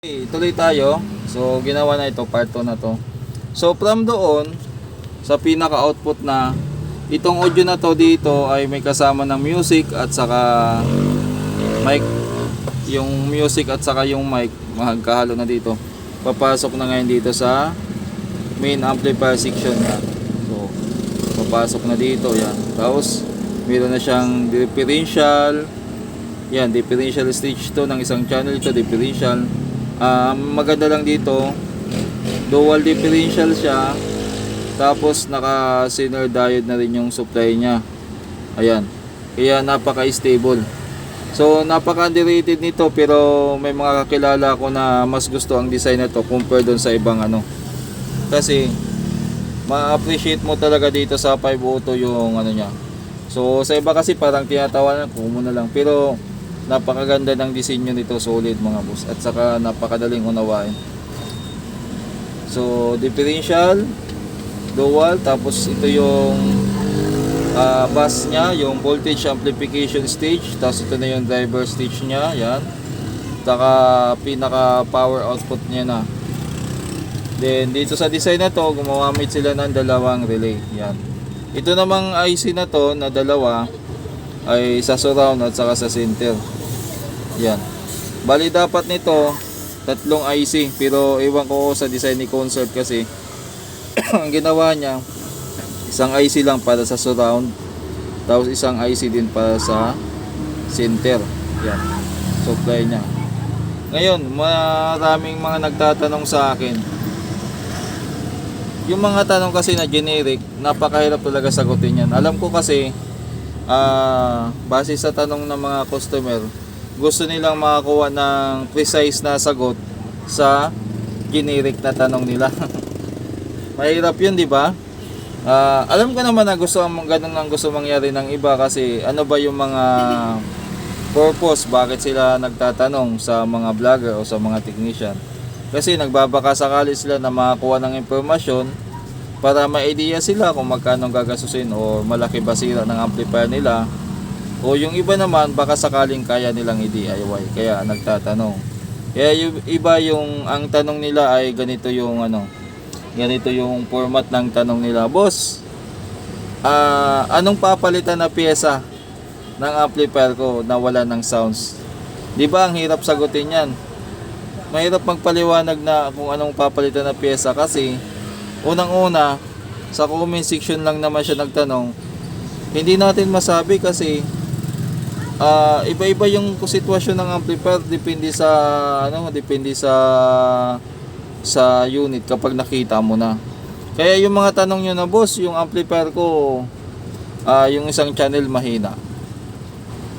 Okay, tuloy tayo. So, ginawa na ito, part 2 na to. So, from doon, sa pinaka-output na, itong audio na to dito ay may kasama ng music at saka mic. Yung music at saka yung mic, magkahalo na dito. Papasok na ngayon dito sa main amplifier section na. So, papasok na dito, yan. Tapos, meron na siyang differential, yan, differential stage to ng isang channel ito, differential. Ah, maganda lang dito, dual differential siya. Tapos naka Zener diode na rin yung supply niya. Ayan. Kaya napaka-stable. So napaka underrated nito pero may mga kakilala ko na mas gusto ang design na to compare doon sa ibang ano. Kasi ma-appreciate mo talaga dito sa 502 yung ano niya. So sa iba kasi parang tinatawanan ko muna lang pero napakaganda ng disenyo nito solid mga boss. At saka napakadaling unawain. So differential dual tapos ito yung ah, bus nya yung voltage amplification stage tapos ito na yung driver stage nya yan. Saka pinaka power output niya na. Then dito sa design na to gumamit sila ng dalawang relay yan. Ito namang IC na to na dalawa ay sa surround at saka sa center. Yan. Bali dapat nito tatlong IC pero ewan ko sa design ni Concert kasi ang ginawa niya isang IC lang para sa surround tapos isang IC din para sa center. Yan. Supply niya. Ngayon, maraming mga nagtatanong sa akin. Yung mga tanong kasi na generic, napakahirap talaga sagutin yan. Alam ko kasi ah base sa tanong ng mga customer, gusto nilang makakuha ng precise na sagot sa generic na tanong nila. Mahirap yun, di ba? Ah, alam ko naman na gusto ang ganun ang gusto mangyari ng iba kasi ano ba yung mga purpose bakit sila nagtatanong sa mga vlogger o sa mga technician. Kasi nagbabaka sakali sila na makakuha ng impormasyon para ma-idea sila kung magkano ang gagasusin o malaki ba sira ng amplifier nila o yung iba naman baka sakaling kaya nilang i-DIY kaya nagtatanong. Kaya yung iba yung ang tanong nila ay ganito yung ano ganito yung format ng tanong nila boss ah anong papalitan na pyesa ng amplifier ko na wala ng sounds? Di ba ang hirap sagutin yan? Mahirap magpaliwanag na kung anong papalitan na pyesa kasi unang-una, sa comment section lang naman siya nagtanong. Hindi natin masabi kasi ah, iba-iba yung sitwasyon ng amplifier depende sa ano, depende sa sa unit kapag nakita mo na. Kaya yung mga tanong nyo na boss, yung amplifier ko ah, yung isang channel mahina.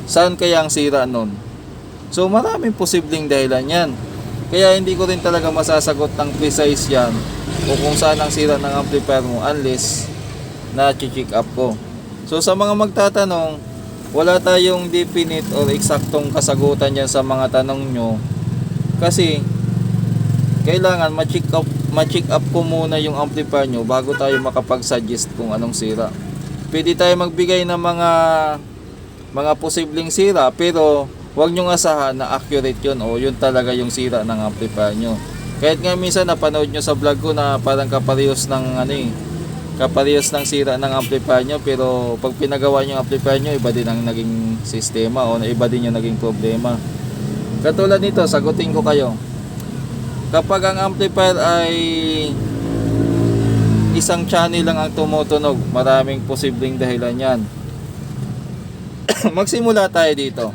Saan kaya ang sira nun? So maraming posibleng dahilan yan. Kaya hindi ko rin talaga masasagot ng precise yan o kung saan ang sira ng amplifier mo unless na check up ko. So sa mga magtatanong, wala tayong definite or eksaktong kasagutan yan sa mga tanong nyo kasi kailangan ma-check up, ma-check up ko muna yung amplifier nyo bago tayo makapag-suggest kung anong sira. Pwede tayo magbigay ng mga mga posibleng sira pero huwag nyo asahan na accurate yun o yun talaga yung sira ng amplifier nyo. Kahit nga minsan napanood nyo sa vlog ko na parang kaparehos ng ano eh, kaparehos ng sira ng amplifier nyo pero pag pinagawa nyo yung amplifier nyo iba din ang naging sistema o iba din yung naging problema. Katulad nito, sagutin ko kayo. Kapag ang amplifier ay isang channel lang ang tumutunog, maraming posibleng dahilan yan. Magsimula tayo dito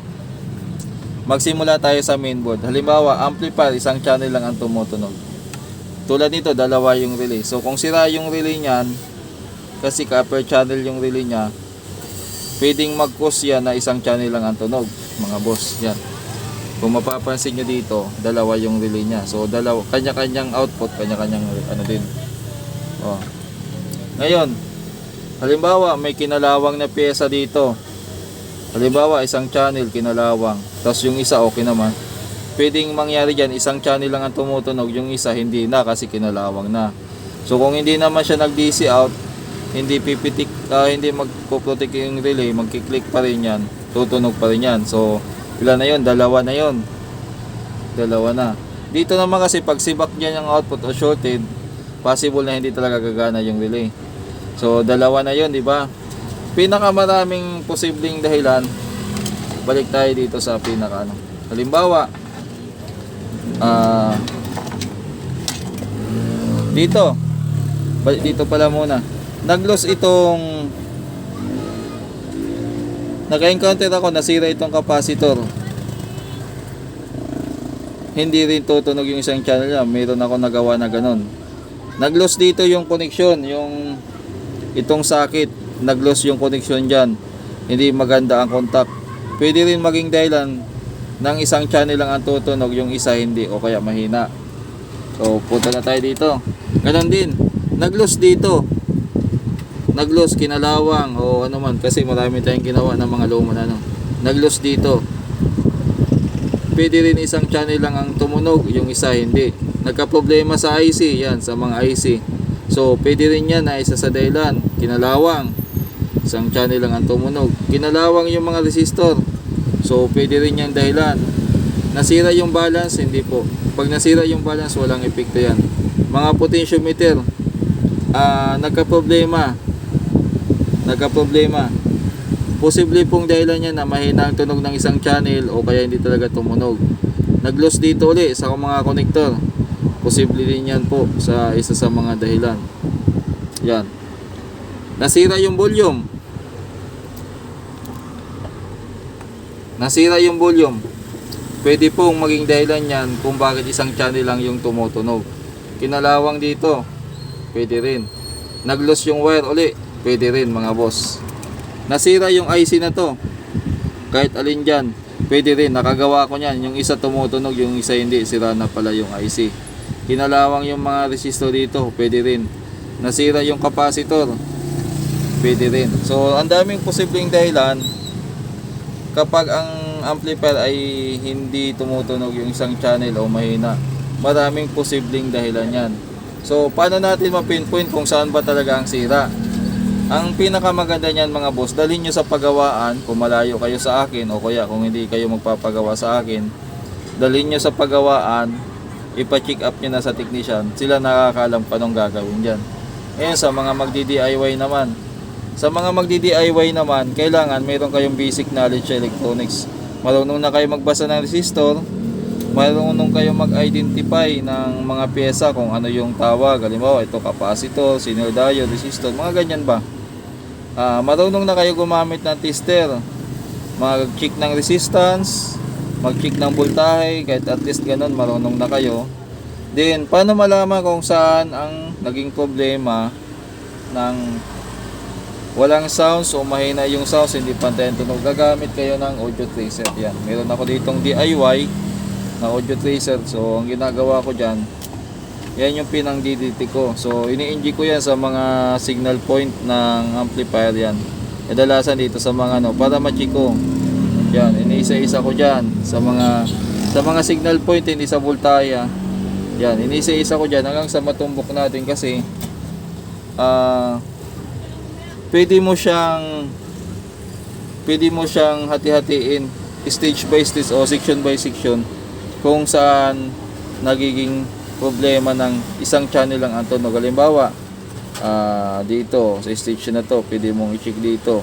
magsimula tayo sa mainboard. Halimbawa, amplifier, isang channel lang ang tumutunog. Tulad nito, dalawa yung relay. So, kung sira yung relay niyan, kasi copper channel yung relay niya, pwedeng mag-cause yan na isang channel lang ang tunog, mga boss. Yan. Kung mapapansin nyo dito, dalawa yung relay niya. So, dalawa, kanya-kanyang output, kanya-kanyang ano din. Oh. Ngayon, halimbawa, may kinalawang na pyesa dito. Halimbawa, isang channel kinalawang, tapos yung isa okay naman. Pwedeng mangyari dyan, isang channel lang ang tumutunog, yung isa hindi na kasi kinalawang na. So kung hindi naman siya nag-DC out, hindi pipitik, ah, hindi magpo-protect yung relay, magkiklik pa rin yan, tutunog pa rin yan. So, ilan na yun? Dalawa na yun. Dalawa na. Dito naman kasi pag sibak niya yung output o shorted, possible na hindi talaga gagana yung relay. So dalawa na yon di ba? Pinakamaraming posibleng dahilan, balik tayo dito sa pinaka ano. Halimbawa, ah dito, dito pala muna. Nag-loss itong Naka-encounter ako, nasira itong capacitor. Hindi rin tutunog yung isang channel niya. Meron ako nagawa na ganun. Nag-loss dito yung connection, yung itong sakit. Nag-loss yung connection dyan. Hindi maganda ang contact. Pwede rin maging dahilan ng isang channel lang ang tutunog, yung isa hindi o kaya mahina. So, punta na tayo dito. Ganon din. Nag-loss dito naglos kinalawang o ano man kasi marami tayong ginawa ng mga luma na ano. Naglos dito. Pwede rin isang channel lang ang tumunog yung isa hindi. Nagka problema sa IC yan sa mga IC so pwede rin yan na isa sa dahilan kinalawang. Isang channel lang ang tumunog. Kinalawang yung mga resistor. So pwede rin yan dahilan. Nasira yung balance hindi po. Pag nasira yung balance walang epekto yan. Mga potentiometer ah nagka problema nagka-problema. Posible pong dahilan niya na mahina ang tunog ng isang channel o kaya hindi talaga tumunog. Nag-loss dito uli sa mga konektor. Posible din yan po sa isa sa mga dahilan. Yan. Nasira yung volume. Nasira yung volume. Pwede pong maging dahilan yan kung bakit isang channel lang yung tumutunog. Kinalawang dito. Pwede rin. Nag-loss yung wire uli Pwede rin mga boss. Nasira yung IC na to. Kahit alin dyan. Pwede rin. Nakagawa ko niyan. Yung isa tumutunog, yung isa hindi. Sira na pala yung IC. Kinalawang yung mga resistor dito. Pwede rin. Nasira yung capacitor. Pwede rin. So, ang daming posibleng dahilan kapag ang amplifier ay hindi tumutunog yung isang channel o mahina. Maraming posibleng dahilan yan. So, paano natin ma-pinpoint kung saan ba talaga ang sira? Ang pinakamaganda niyan mga boss, dalhin nyo sa pagawaan kung malayo kayo sa akin o kaya kung hindi kayo magpapagawa sa akin, dalhin nyo sa pagawaan, ipa-check up nyo na sa technician, sila nakakalam pa nung gagawin dyan. Ngayon sa mga magdi-DIY naman, sa mga magdi-DIY naman, kailangan mayroon kayong basic knowledge sa electronics. Marunong na kayo magbasa ng resistor, marunong kayo mag-identify ng mga pyesa kung ano yung tawag. Halimbawa, ito capacitor, signal diode, resistor, mga ganyan ba? Ah, marunong na kayo gumamit ng tester. Mag-check ng resistance, mag-check ng voltahe, kahit at least ganun, marunong na kayo. Then, paano malaman kung saan ang naging problema ng walang sounds o mahina yung sounds, hindi pantay ang. Gagamit kayo ng audio tracer. Yan. Meron ako ditong DIY na audio tracer. So, ang ginagawa ko dyan, yan yung pinang DDT ko. So, ini-NG ko yan sa mga signal point ng amplifier yan. Kadalasan dito sa mga ano, para ma-check ko. Yan, iniisa-isa ko dyan sa mga sa mga signal point, hindi sa voltahe. ah. Yan, iniisa-isa ko dyan hanggang sa matumbok natin kasi ah pwede mo siyang pwede mo siyang hati-hatiin stage by stage o section by section kung saan nagiging problema ng isang channel lang ang tunog. Halimbawa, ah, dito sa stage na to, pwede mong i-check dito.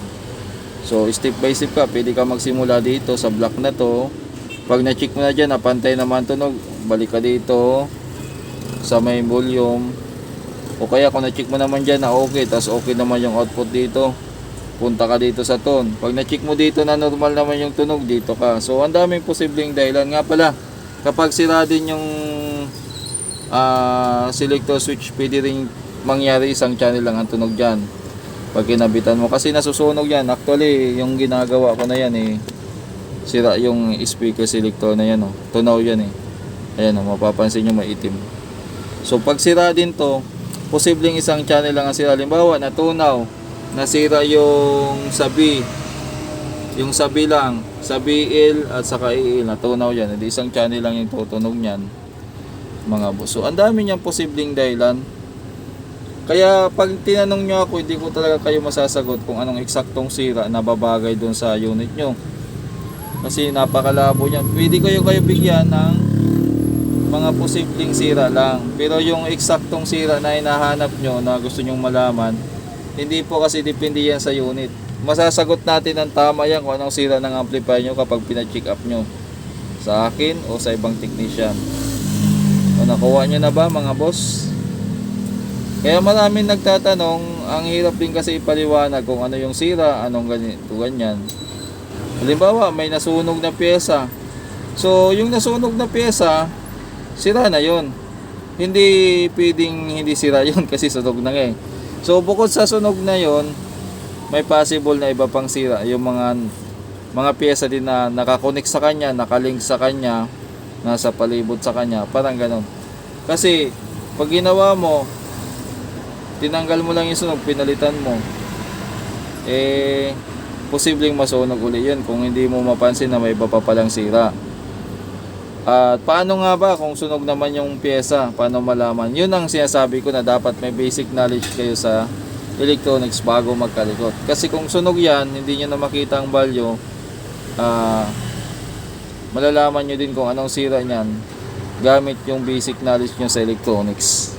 So, step by step ka, pwede ka magsimula dito sa block na to. Pag na-check mo na dyan, napantay naman tunog, balik ka dito sa may volume. O kaya kung na-check mo naman dyan na okay, tas okay naman yung output dito, punta ka dito sa tone. Pag na-check mo dito na normal naman yung tunog, dito ka. So, ang daming posibleng dahilan. Nga pala, kapag sira din yung ah, selector switch, pwede rin mangyari isang channel lang ang tunog dyan. Pag kinabitan mo. Kasi nasusunog yan. Actually, yung ginagawa ko na yan eh, sira yung speaker selector na yan. Oh. Tunaw yan eh. Ayan oh, mapapansin nyo maitim. So, pag sira din to, posibleng isang channel lang ang sira. Halimbawa, natunaw, nasira yung sabi, yung sabi lang, sabi il at saka iil, natunaw yan. Hindi isang channel lang yung tutunog niyan, mga boss. So, ang dami niyang posibleng dahilan. Kaya pag tinanong nyo ako, hindi ko talaga kayo masasagot kung anong eksaktong sira na babagay doon sa unit nyo. Kasi napakalabo niyan. Pwede kayo kayo bigyan ng mga posibleng sira lang. Pero yung eksaktong sira na hinahanap nyo na gusto nyong malaman, hindi po kasi depende yan sa unit. Masasagot natin ng tama yan kung anong sira ng amplifier nyo kapag pina-check up nyo. Sa akin o sa ibang technician. Nakuha nyo na ba mga boss? Kaya maraming nagtatanong, ang hirap din kasi ipaliwanag kung ano yung sira, anong ganito, ganyan. Halimbawa, may nasunog na pyesa. So, yung nasunog na pyesa, sira na yon. Hindi pwedeng hindi sira yon kasi sunog na eh. So, bukod sa sunog na yon, may possible na iba pang sira. Yung mga mga pyesa din na nakakonek sa kanya, nakalink sa kanya, nasa palibot sa kanya, parang ganon. Kasi, pag ginawa mo, tinanggal mo lang yung sunog, pinalitan mo, eh, posibleng masunog uli yun kung hindi mo mapansin na may iba pa palang sira. At paano nga ba kung sunog naman yung pyesa? Paano malaman? Yun ang sinasabi ko na dapat may basic knowledge kayo sa electronics bago magkalikot. Kasi kung sunog yan, hindi nyo na makita ang value, ah, malalaman nyo din kung anong sira niyan gamit yung basic knowledge nyo sa electronics.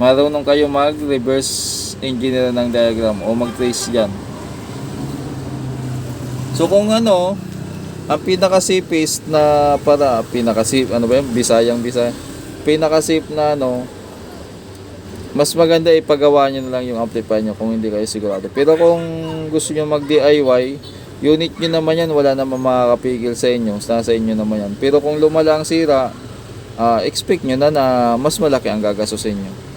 Marunong kayo mag-reverse engineer ng diagram o mag-trace dyan. So kung ano, ang pinakasipis na para pinakasip ano ba yun Bisayang Bisaya pinakasip na ano mas maganda ipagawa nyo na lang yung amplifier nyo kung hindi kayo sigurado pero kung gusto nyo mag DIY unit nyo naman yan wala naman makakapigil sa inyo nasa inyo naman yan pero kung lumala ang sira ah, expect nyo na na mas malaki ang gagastusin nyo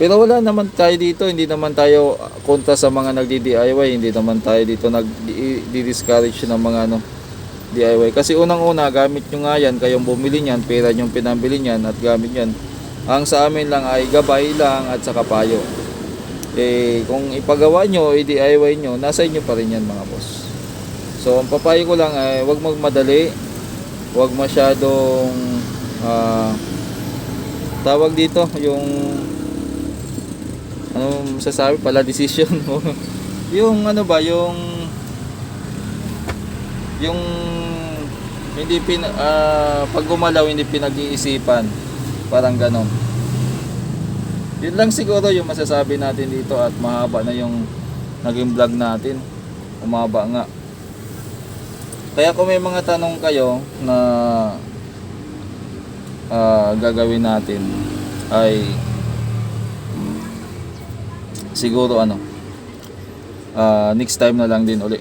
pero wala naman tayo dito, hindi naman tayo kontra sa mga nagdi-DIY, hindi naman tayo dito nag-discourage ng mga ano, DIY. Kasi unang-una, gamit nyo nga yan, kayong bumili niyan, pera nyo pinambili niyan at gamit yan. Ang sa amin lang ay gabay lang at saka payo. Eh, kung ipagawa nyo, i-DIY nyo, nasa inyo pa rin yan mga boss. So, ang papayo ko lang ay huwag magmadali, huwag masyadong ah, tawag dito, yung ano masasabi pala decision mo. Yung ano ba yung yung hindi pin ah, pag gumalaw hindi pinag-iisipan. Parang ganon yun lang siguro yung masasabi natin dito at mahaba na yung naging vlog natin. Umaba nga. Kaya kung may mga tanong kayo na ah, gagawin natin ay siguro ano ah, next time na lang din uli